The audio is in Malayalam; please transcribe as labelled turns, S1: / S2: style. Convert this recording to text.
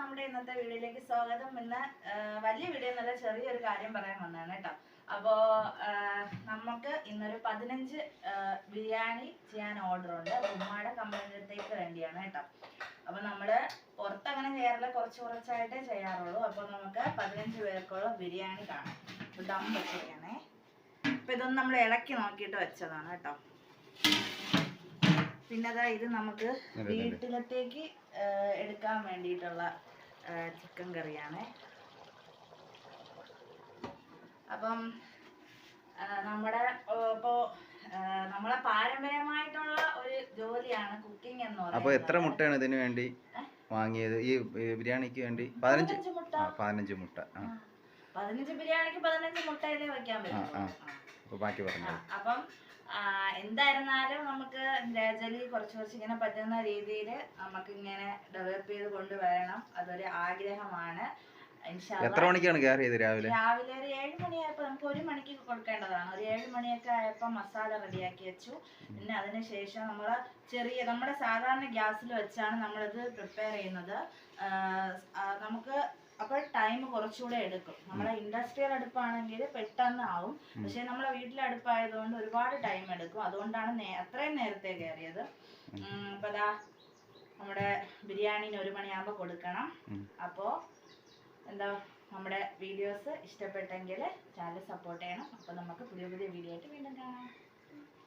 S1: നമ്മുടെ ഇന്നത്തെ വീഡിയോയിലേക്ക് സ്വാഗതം. ഇന്ന് വലിയ വീഡിയോ എന്നല്ല ചെറിയൊരു കാര്യം പറയാൻ വന്നതാണ് കേട്ടോ. അപ്പോ ആ, നമുക്ക് ഇന്നൊരു പതിനഞ്ച് ബിരിയാണി ചെയ്യാൻ ഓർഡർ ഉണ്ട്. ഉമ്മയുടെ കമ്പനിയിലത്തേക്ക് വേണ്ടിയാണ് കേട്ടോ. അപ്പൊ നമ്മൾ പുറത്തങ്ങനെ ചെയ്യാറില്ല കുറച്ച് കുറച്ചായിട്ടേ ചെയ്യാറുള്ളൂ. അപ്പൊ നമുക്ക് പതിനഞ്ച് പേർക്കുള്ള ബിരിയാണി കാണാം. ദം വെച്ചിരിക്കണേ. അപ്പൊ ഇതൊന്നും നമ്മൾ ഇളക്കി നോക്കിയിട്ട് വെച്ചതാണ് കേട്ടോ. പിന്നെ അതാ ഇത് നമുക്ക് വീട്ടിലത്തേക്ക് എടുക്കാൻ വേണ്ടിയിട്ടുള്ള ചിക്കൻ കറിയാണ്. അപ്പം നമ്മുടെ ഇപ്പോ നമ്മളെ പാരമ്പര്യമായിട്ടുള്ള ഒരു ജോലിയാണ് കുക്കിംഗ് എന്ന് പറയുന്നത്.
S2: അപ്പോൾ എത്ര മുട്ടയാണ് ഇതിനു വേണ്ടി വാങ്ങിയത്? ഈ ബിരിയാണിക്ക് വേണ്ടി പതിനഞ്ച്
S1: പതിനഞ്ച് മുട്ട.
S2: പതിനഞ്ച്
S1: ബിരിയാണിക്ക് പതിനഞ്ച് മുട്ടയിലേ വെക്കാൻ. പറ്റും
S2: അപ്പൊ ബാക്കി പറഞ്ഞു
S1: അപ്പം എന്തായിരുന്നാലും നമുക്ക് ഗ്രാജുവലി കുറച്ച് കുറച്ച് ഇങ്ങനെ പറ്റുന്ന രീതിയിൽ നമുക്ക് ഇങ്ങനെ ഡെവലപ്പ് ചെയ്ത് കൊണ്ടുവരണം. അതൊരു ആഗ്രഹമാണ്.
S2: എത്ര മണിക്കാണ് കയറി ചെയ്ത് രാവിലെ?
S1: രാവിലെ ഒരു ഏഴ് മണിയായപ്പോൾ നമുക്ക് ഒരു മണിക്ക് കൊടുക്കേണ്ടതാണ്. ഒരു ഏഴ് മണിയൊക്കെ ആയപ്പോൾ മസാല റെഡിയാക്കി വെച്ചു. പിന്നെ അതിനുശേഷം നമ്മൾ ചെറിയ നമ്മുടെ സാധാരണ ഗ്യാസിൽ വെച്ചാണ് നമ്മളിത് പ്രിപ്പയർ ചെയ്യുന്നത്. നമുക്ക് അപ്പോൾ ടൈം കുറച്ചുകൂടെ എടുക്കും. നമ്മളെ ഇൻഡസ്ട്രിയൽ അടുപ്പാണെങ്കിൽ പെട്ടെന്ന് ആവും. പക്ഷെ നമ്മളെ വീട്ടിലെ അടുപ്പായതുകൊണ്ട് ഒരുപാട് ടൈം എടുക്കും. അതുകൊണ്ടാണ് നേ- അത്രയും നേരത്തെ കയറിയത്. അപ്പൊ ദാ നമ്മുടെ ബിരിയാണിന് ഒരു മണിയാകുമ്പോൾ കൊടുക്കണം.
S2: അപ്പോ
S1: അപ്പോൾ എന്താ നമ്മുടെ വീഡിയോസ് ഇഷ്ടപ്പെട്ടെങ്കിൽ ചാനൽ സപ്പോർട്ട് ചെയ്യണം. അപ്പോൾ നമുക്ക് പുതിയ പുതിയ വീഡിയോ ആയിട്ട് വീണ്ടും കാണാം.